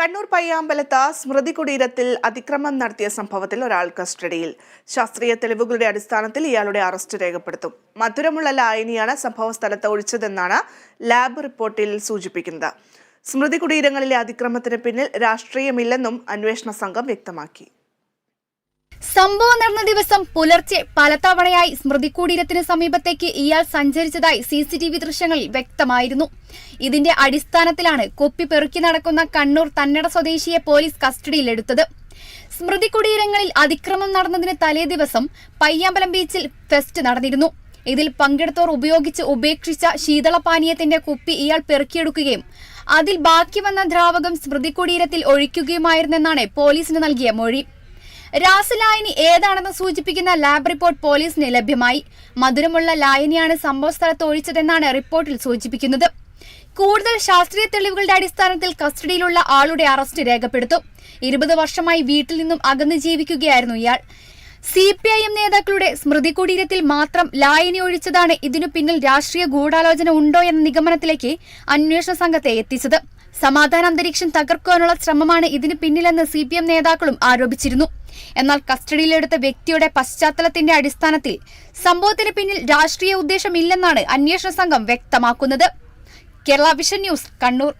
കണ്ണൂർ പയ്യാമ്പലത്ത് സ്മൃതി കുടീരത്തിൽ അതിക്രമം നടത്തിയ സംഭവത്തിൽ ഒരാൾ കസ്റ്റഡിയിൽ. ശാസ്ത്രീയ തെളിവുകളുടെ അടിസ്ഥാനത്തിൽ ഇയാളുടെ അറസ്റ്റ് രേഖപ്പെടുത്തും. മധുരമുള്ള ലായനിയാണ് സംഭവ സ്ഥലത്ത് ഒഴിച്ചതെന്നാണ് ലാബ് റിപ്പോർട്ടിൽ സൂചിപ്പിക്കുന്നത്. സ്മൃതി കുടീരങ്ങളിലെ അതിക്രമത്തിന് പിന്നിൽ രാഷ്ട്രീയമില്ലെന്നും അന്വേഷണ സംഘം വ്യക്തമാക്കി. സംഭവം നടന്ന ദിവസം പുലർച്ചെ പലതവണയായി സ്മൃതികൂടീരത്തിന് സമീപത്തേക്ക് ഇയാൾ സഞ്ചരിച്ചതായി സി സി ടി വി ദൃശ്യങ്ങളിൽ വ്യക്തമായിരുന്നു. ഇതിന്റെ അടിസ്ഥാനത്തിലാണ് കൊപ്പി പെറുക്കി നടക്കുന്ന കണ്ണൂർ തന്നട സ്വദേശിയെ പോലീസ് കസ്റ്റഡിയിലെടുത്തത്. സ്മൃതി കുടീരങ്ങളിൽ അതിക്രമം നടന്നതിന് തലേ ദിവസം പയ്യാമ്പലം ബീച്ചിൽ ഫെസ്റ്റ് നടന്നിരുന്നു. ഇതിൽ പങ്കെടുത്തവർ ഉപയോഗിച്ച് ഉപേക്ഷിച്ച ശീതളപാനീയത്തിന്റെ കുപ്പി ഇയാൾ പെറുക്കിയെടുക്കുകയും അതിൽ ബാക്കി വന്ന ദ്രാവകം സ്മൃതി കുടീരത്തിൽ ഒഴിക്കുകയുമായിരുന്നെന്നാണ് പോലീസിന് നൽകിയ മൊഴി. രാസലായനി ഏതാണെന്ന് സൂചിപ്പിക്കുന്ന ലാബ് റിപ്പോർട്ട് പോലീസിന് ലഭ്യമായി. മധുരമുള്ള ലായനിയാണ് സംഭവ സ്ഥലത്ത് ഒഴിച്ചതെന്നാണ് റിപ്പോർട്ടിൽ സൂചിപ്പിക്കുന്നത്. കൂടുതൽ ശാസ്ത്രീയ തെളിവുകളുടെ അടിസ്ഥാനത്തിൽ കസ്റ്റഡിയിലുള്ള ആളുടെ അറസ്റ്റ് രേഖപ്പെടുത്തും. ഇരുപത് വർഷമായി വീട്ടിൽ നിന്നും അകന്നു ജീവിക്കുകയായിരുന്നു ഇയാൾ. സി പി ഐ എം നേതാക്കളുടെ സ്മൃതി കുടീരത്തിൽ മാത്രം ലായനി ഒഴിച്ചതാണ് ഇതിനു പിന്നിൽ രാഷ്ട്രീയ ഗൂഢാലോചന ഉണ്ടോ എന്ന നിഗമനത്തിലേക്ക് അന്വേഷണ സംഘത്തെ എത്തിച്ചത്. സമാധാന അന്തരീക്ഷം തകർക്കാനുള്ള ശ്രമമാണ് ഇതിന് പിന്നിലെന്ന് സി പി എം നേതാക്കളും ആരോപിച്ചിരുന്നു. എന്നാൽ കസ്റ്റഡിയിലെടുത്ത വ്യക്തിയുടെ പശ്ചാത്തലത്തിന്റെ അടിസ്ഥാനത്തിൽ സംഭവത്തിന് പിന്നിൽ രാഷ്ട്രീയ ഉദ്ദേശമില്ലെന്നാണ് അന്വേഷണ സംഘം വ്യക്തമാക്കുന്നത്. Kerala vision news Kannur.